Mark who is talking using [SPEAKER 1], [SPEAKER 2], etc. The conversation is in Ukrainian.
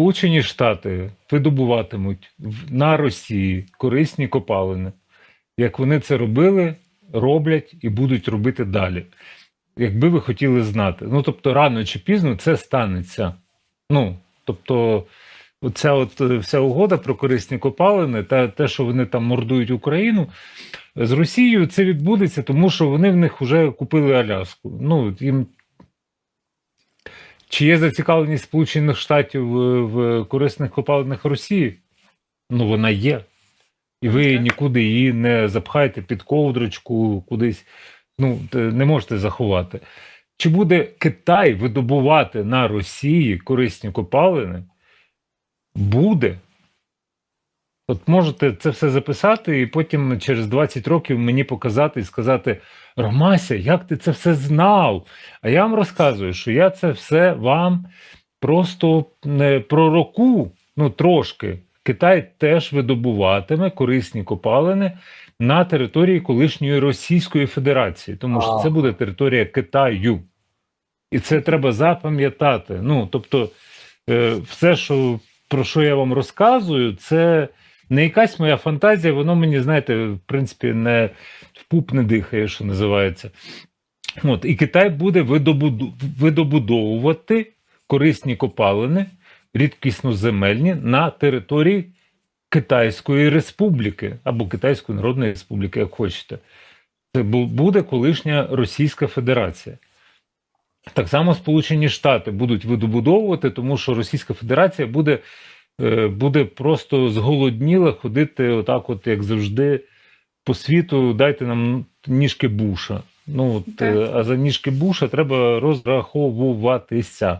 [SPEAKER 1] Сполучені Штати видобуватимуть на Росії корисні копалини, як вони це робили, роблять і будуть робити далі. Якби ви хотіли знати. Ну тобто, рано чи пізно це станеться. Ну, тобто, оця от е, вся угода про корисні копалини та те, що вони там мордують Україну з Росією, це відбудеться, тому що вони в них вже купили Аляску. Ну, їм чи є зацікавленість Сполучених Штатів в, в корисних копалинах Росії? Ну, вона є. І ви нікуди її не запхаєте під ковдрочку, кудись. Ну, не можете заховати. Чи буде Китай видобувати на Росії корисні копалини? Буде. От можете це все записати, і потім через 20 років мені показати і сказати: Ромася, як ти це все знав? А я вам розказую, що я це все вам просто не пророку, ну трошки. Китай теж видобуватиме корисні копалини на території колишньої Російської Федерації, тому що це буде територія Китаю. І це треба запам'ятати. Ну, тобто, е, все, що, про що я вам розказую, це не якась моя фантазія, воно мені, знаєте, в принципі, не в пуп не дихає, що називається. От, і Китай буде видобудовувати корисні копалини, рідкісноземельні на території Китайської Республіки або Китайської Народної Республіки, як хочете. Це буде колишня Російська Федерація. Так само Сполучені Штати будуть видобудовувати, тому що Російська Федерація буде, буде просто зголодніла ходити, отак, от як завжди, по світу. Дайте нам ніжки Буша. Ну, от,
[SPEAKER 2] Так.
[SPEAKER 1] е, а за ніжки Буша треба розраховуватися.